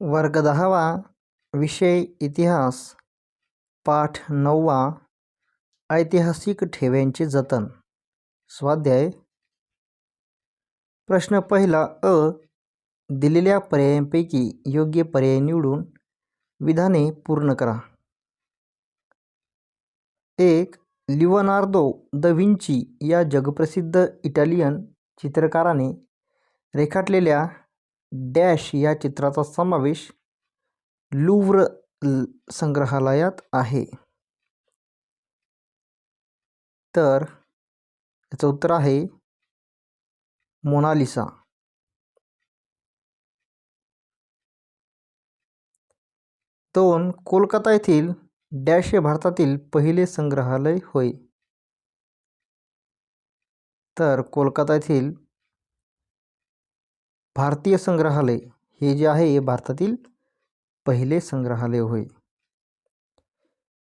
वर्ग दहावा विषय इतिहास पाठ नववा ऐतिहासिक ठेव्यांचे जतन. स्वाध्याय. प्रश्न पहिला अ दिलेल्या पर्यायांपैकी योग्य पर्याय निवडून विधाने पूर्ण करा. एक लिओनार्दो द विंची या जगप्रसिद्ध इटालियन चित्रकाराने रेखाटलेल्या डॅश या चित्राचा समावेश लुव्र संग्रहालयात आहे. तर याचं उत्तर आहे मोनालिसा. दोन कोलकाता येथील डॅश हे भारतातील पहिले संग्रहालय होय. तर कोलकाता येथील भारतीय संग्रहालय हे जे आहे हे भारतातील पहिले संग्रहालय होय.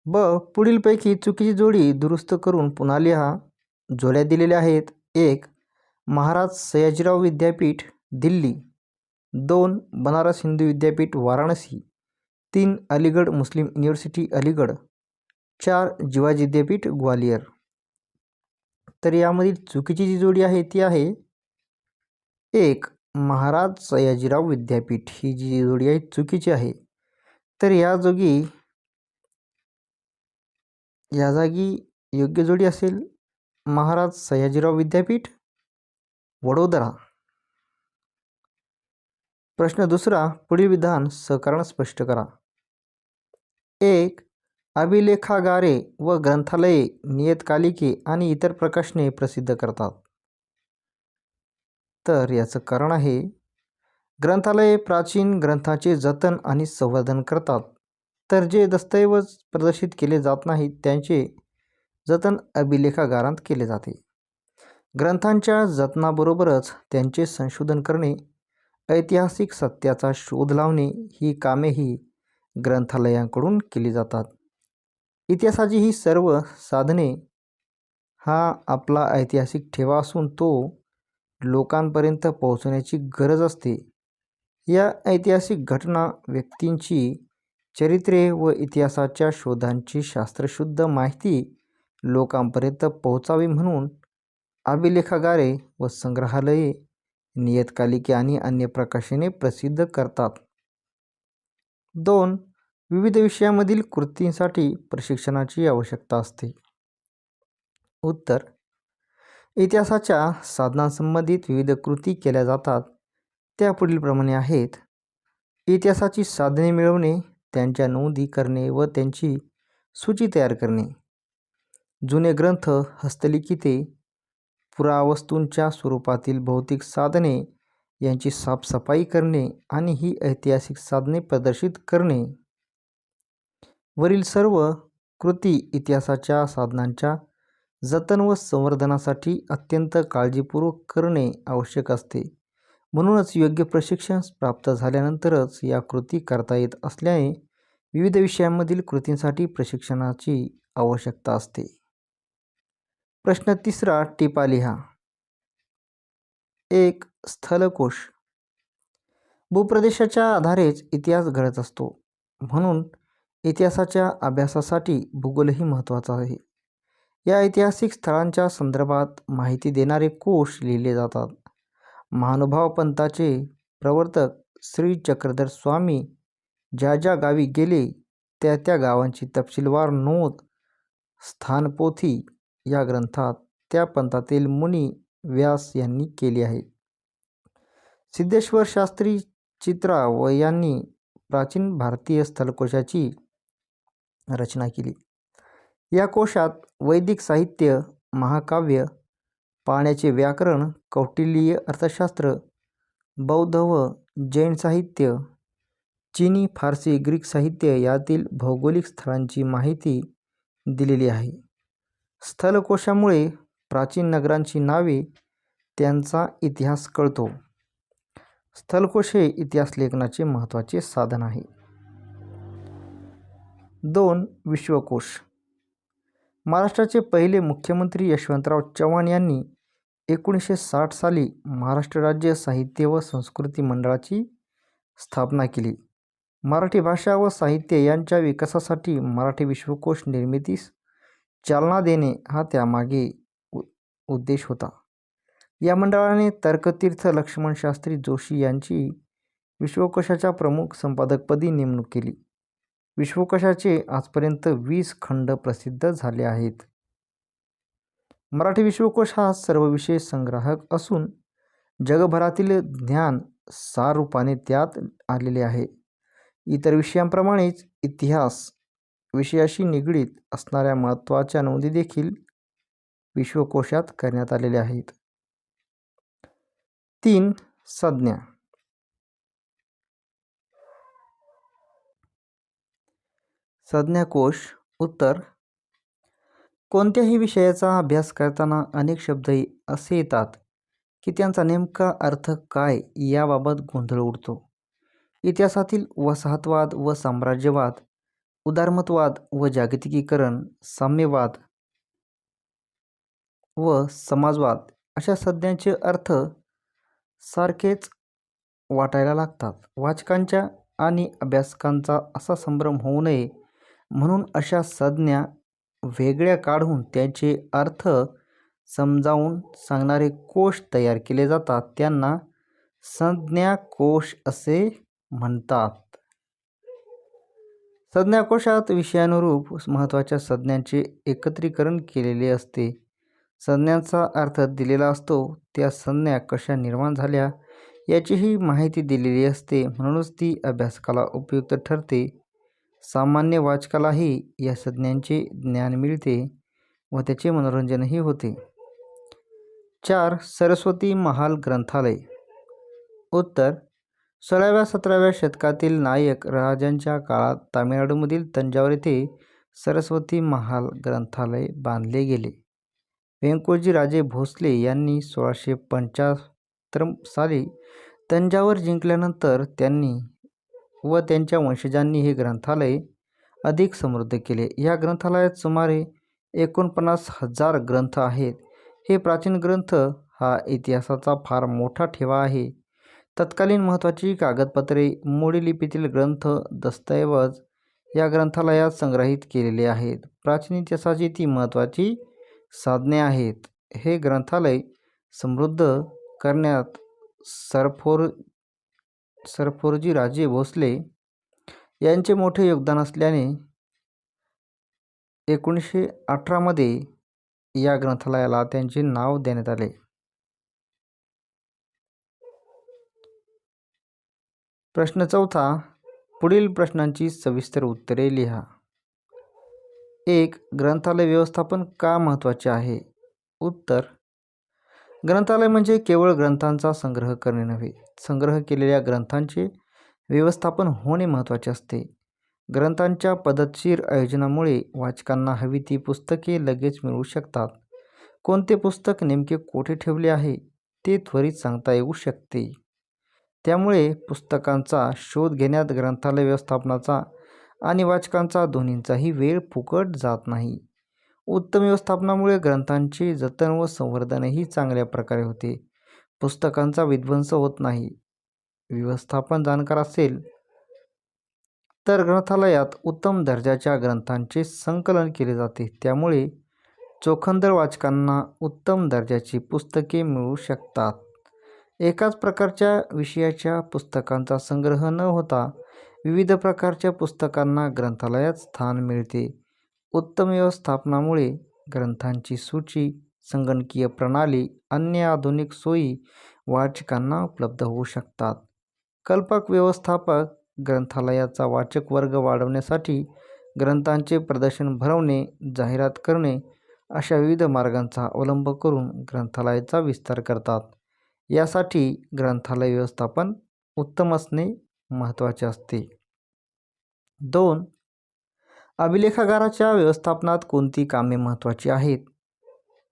ब पुढीलपैकी चुकीची जोडी दुरुस्त करून पुन्हा लिहा. जोड्या दिलेल्या आहेत. एक महाराज सयाजीराव विद्यापीठ दिल्ली. दोन बनारस हिंदू विद्यापीठ वाराणसी. तीन अलीगड मुस्लिम युनिव्हर्सिटी अलीगड चार जिवाजी विद्यापीठ ग्वालियर. तर यामधील चुकीची जी जोडी आहे ती आहे एक महाराज सयाजीराव विद्यापीठ ही जी जोडी आहे चुकीची आहे. तर या जोगी या जागी योग्य जोडी असेल. महाराज सयाजीराव विद्यापीठ वडोदरा. प्रश्न दुसरा पुढील विधान सहकारण स्पष्ट करा. एक अभिलेखागारे व ग्रंथालये नियतकालिके आणि इतर प्रकाशने प्रसिद्ध करतात. तर याचं कारण आहे ग्रंथालये प्राचीन ग्रंथाचे जतन आणि संवर्धन करतात तर जे दस्तऐवज प्रदर्शित केले जात नाहीत त्यांचे जतन अभिलेखागारांत केले जाते. ग्रंथांच्या जतनाबरोबरच त्यांचे संशोधन करणे ऐतिहासिक सत्याचा शोध लावणे ही कामेही ग्रंथालयांकडून केली जातात. इतिहासाची ही सर्व साधने हा आपला ऐतिहासिक ठेवा असून तो लोकांपर्यंत पोहोचण्याची गरज असते. या ऐतिहासिक घटना व्यक्तींची चरित्रे व इतिहासाच्या शोधांची शास्त्रशुद्ध माहिती लोकांपर्यंत पोहोचावी म्हणून अभिलेखागारे व संग्रहालये नियतकालिके आणि अन्य प्रकाशने प्रसिद्ध करतात. दोन विविध विषयामधील कृतींसाठी प्रशिक्षणाची आवश्यकता असते. उत्तर इतिहासाच्या साधनांसंबंधित विविध कृती केल्या जातात. त्या पुढीलप्रमाणे आहेत. इतिहासाची साधने मिळवणे त्यांच्या नोंदी करणे व त्यांची सूची तयार करणे. जुने ग्रंथ हस्तलिखिते पुरावस्तूंच्या स्वरूपातील भौतिक साधने यांची साफसफाई करणे आणि ही ऐतिहासिक साधने प्रदर्शित करणे. वरील सर्व कृती इतिहासाच्या साधनांच्या जतन व संवर्धनासाठी अत्यंत काळजीपूर्वक करणे आवश्यक असते. म्हणूनच योग्य प्रशिक्षण प्राप्त झाल्यानंतरच या कृती करता येत असल्याने विविध विषयांमधील कृतींसाठी प्रशिक्षणाची आवश्यकता असते. प्रश्न तिसरा टिपा लिहा. एक स्थलकोश. भूप्रदेशाच्या आधारेच इतिहास घडत असतो. म्हणून इतिहासाच्या अभ्यासासाठी भूगोलही महत्त्वाचा आहे. या ऐतिहासिक स्थळांच्या संदर्भात माहिती देणारे कोश लिहिले जातात. महानुभाव पंथाचे प्रवर्तक श्री चक्रधर स्वामी ज्या ज्या गावी गेले त्या त्या गावांची तपशीलवार नोंद स्थानपोथी या ग्रंथात त्या पंथातील मुनी व्यास यांनी केली आहे. सिद्धेश्वर शास्त्री चित्रा व यांनी प्राचीन भारतीय स्थलकोशाची रचना केली. या कोशात वैदिक साहित्य महाकाव्य पाण्याचे व्याकरण कौटिल्य अर्थशास्त्र बौद्ध व जैन साहित्य चीनी फारसी ग्रीक साहित्य यातील भौगोलिक स्थळांची माहिती दिलेली आहे. स्थलकोशामुळे प्राचीन नगरांची नावे त्यांचा इतिहास कळतो. स्थलकोश हे इतिहास लेखनाचे महत्त्वाचे साधन आहे. दोन विश्वकोश. महाराष्ट्राचे पहिले मुख्यमंत्री यशवंतराव चव्हाण यांनी एकोणीसशे साठ साली महाराष्ट्र राज्य साहित्य व संस्कृती मंडळाची स्थापना केली. मराठी भाषा व साहित्य यांच्या विकासासाठी मराठी विश्वकोश निर्मितीस चालना देणे हा त्यामागे उ उद्देश होता. या मंडळाने तर्कतीर्थ लक्ष्मणशास्त्री जोशी यांची विश्वकोशाच्या प्रमुख संपादकपदी नेमणूक केली. विश्वकोशाचे आजपर्यंत वीस खंड प्रसिद्ध झाले आहेत. मराठी विश्वकोश हा सर्व विषय संग्राहक असून जगभरातील ज्ञान सार रूपाने त्यात आलेले आहे. इतर विषयांप्रमाणेच इतिहास विषयाशी निगडीत असणाऱ्या महत्त्वाच्या नोंदी देखील विश्वकोशात करण्यात आलेल्या आहेत. तीन संज्ञा संज्ञाकोश उत्तर. कोणत्याही विषयाचा अभ्यास करताना अनेक शब्दही असे येतात की त्यांचा नेमका अर्थ काय याबाबत गोंधळ उडतो. इतिहासातील वसाहतवाद व साम्राज्यवाद उदारमतवाद व जागतिकीकरण साम्यवाद व समाजवाद अशा संज्ञांचे अर्थ सारखेच वाटायला लागतात. वाचकांच्या आणि अभ्यासकांचा असा संभ्रम होऊ नये म्हणून अशा संज्ञा वेगळ्या काढून त्यांचे अर्थ समजावून सांगणारे कोश तयार केले जातात. त्यांना संज्ञाकोश असे म्हणतात. संज्ञाकोशात विषयानुरूप महत्त्वाच्या संज्ञांचे एकत्रीकरण केलेले असते. संज्ञांचा अर्थ दिलेला असतो. त्या संज्ञा कशा निर्माण झाल्या याचीही माहिती दिलेली असते. म्हणूनच ती अभ्यासकाला उपयुक्त ठरते. सामान्य वाचकालाही या संज्ञांचे ज्ञान मिळते व त्याचे मनोरंजनही होते. चार. सरस्वती महाल ग्रंथालय. उत्तर. सोळाव्या सतराव्या शतकातील नायक राजांच्या काळात तामिळनाडूमधील तंजावर येथे सरस्वती महाल ग्रंथालय बांधले गेले. व्यंकोजी राजे भोसले यांनी सोळाशे पंच्याहत्तर साली तंजावर जिंकल्यानंतर त्यांनी व त्यांच्या वंशजांनी हे ग्रंथालय अधिक समृद्ध केले. या ग्रंथालयात सुमारे एकोणपन्नास हजार ग्रंथ आहेत. हे प्राचीन ग्रंथ हा इतिहासाचा फार मोठा ठेवा आहे. तत्कालीन महत्त्वाची कागदपत्रे मोडी लिपीतील ग्रंथ दस्तऐवज या ग्रंथालयात संग्रहित केलेले आहेत. प्राचीन इतिहासाची ती महत्त्वाची साधने आहेत. हे ग्रंथालय समृद्ध करण्यात सरफोर सरफोरजी राजे भोसले यांचे मोठे योगदान असल्याने एकोणीसशे अठरामध्ये या ग्रंथालयाला त्यांचे नाव देण्यात आले. प्रश्न चौथा पुढील प्रश्नांची सविस्तर उत्तरे लिहा. एक ग्रंथालय व्यवस्थापन का महत्त्वाचे आहे? उत्तर ग्रंथालय म्हणजे केवळ ग्रंथांचा संग्रह करणे नव्हे संग्रह केलेल्या ग्रंथांचे व्यवस्थापन होणे महत्त्वाचे असते. ग्रंथांच्या पद्धतशीर आयोजनामुळे वाचकांना हवी ती पुस्तके लगेच मिळू शकतात. कोणते पुस्तक नेमके कोठे ठेवले आहे ते त्वरित सांगता येऊ शकते. त्यामुळे पुस्तकांचा शोध घेण्यात ग्रंथालय व्यवस्थापनाचा आणि वाचकांचा दोन्हींचाही वेळ फुकट जात नाही. उत्तम व्यवस्थापनामुळे ग्रंथांचे जतन व संवर्धनही चांगल्या प्रकारे होते. पुस्तकांचा विध्वंस होत नाही. व्यवस्थापन जाणकार असेल तर ग्रंथालयात उत्तम दर्जाच्या ग्रंथांचे संकलन केले जाते. त्यामुळे चोखंदर वाचकांना उत्तम दर्जाची पुस्तके मिळू शकतात. एकाच प्रकारच्या विषयाच्या पुस्तकांचा संग्रह न होता विविध प्रकारच्या पुस्तकांना ग्रंथालयात स्थान मिळते. उत्तम व्यवस्थापनामुळे ग्रंथांची सूची संगणकीय प्रणाली अन्य आधुनिक सोयी वाचकांना उपलब्ध होऊ शकतात. कल्पक व्यवस्थापक ग्रंथालयाचा वाचक वर्ग वाढवण्यासाठी ग्रंथांचे प्रदर्शन भरवणे जाहिरात करणे अशा विविध मार्गांचा अवलंब करून ग्रंथालयाचा विस्तार करतात. यासाठी ग्रंथालय व्यवस्थापन उत्तम असणे महत्त्वाचे असते. दोन अभिलेखागाराच्या व्यवस्थापनात कोणती कामे महत्त्वाची आहेत?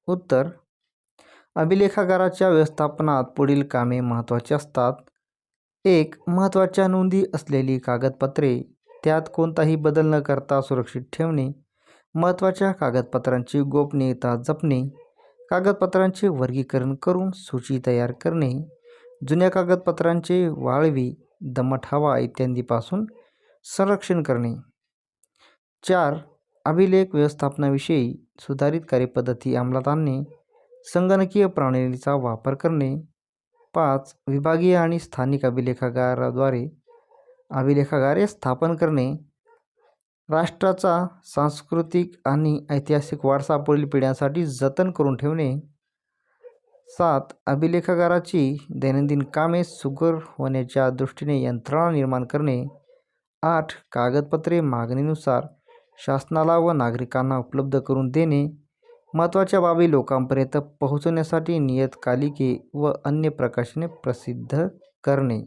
उत्तर अभिलेखागाराच्या व्यवस्थापनात पुढील कामे महत्त्वाची असतात. एक महत्त्वाच्या नोंदी असलेली कागदपत्रे त्यात कोणताही बदल न करता सुरक्षित ठेवणे. महत्त्वाच्या कागदपत्रांची गोपनीयता जपणे. कागदपत्रांचे वर्गीकरण करून सूची तयार करणे. जुन्या कागदपत्रांचे वाळवी दमट हवा इत्यादीपासून संरक्षण करणे. चार अभिलेख व्यवस्थापनाविषयी सुधारित कार्यपद्धती अंमलात आणणे संगणकीय प्रणालीचा वापर करणे पाच विभागीय आणि स्थानिक अभिलेखागाराद्वारे अभिलेखागारे स्थापन करणे राष्ट्राचा सांस्कृतिक आणि ऐतिहासिक वारसा पुढील पिढ्यांसाठी जतन करून ठेवणे सात अभिलेखागाराची दैनंदिन कामे सुकर होण्याच्या दृष्टीने यंत्रणा निर्माण करणे आठ कागदपत्रे मागणीनुसार शासनाला व नागरिकांना उपलब्ध करून देणे महत्त्वाच्या बाबी लोकांपर्यंत पोहोचवण्यासाठी नियतकालिके व अन्य प्रकाशने प्रसिद्ध करणे.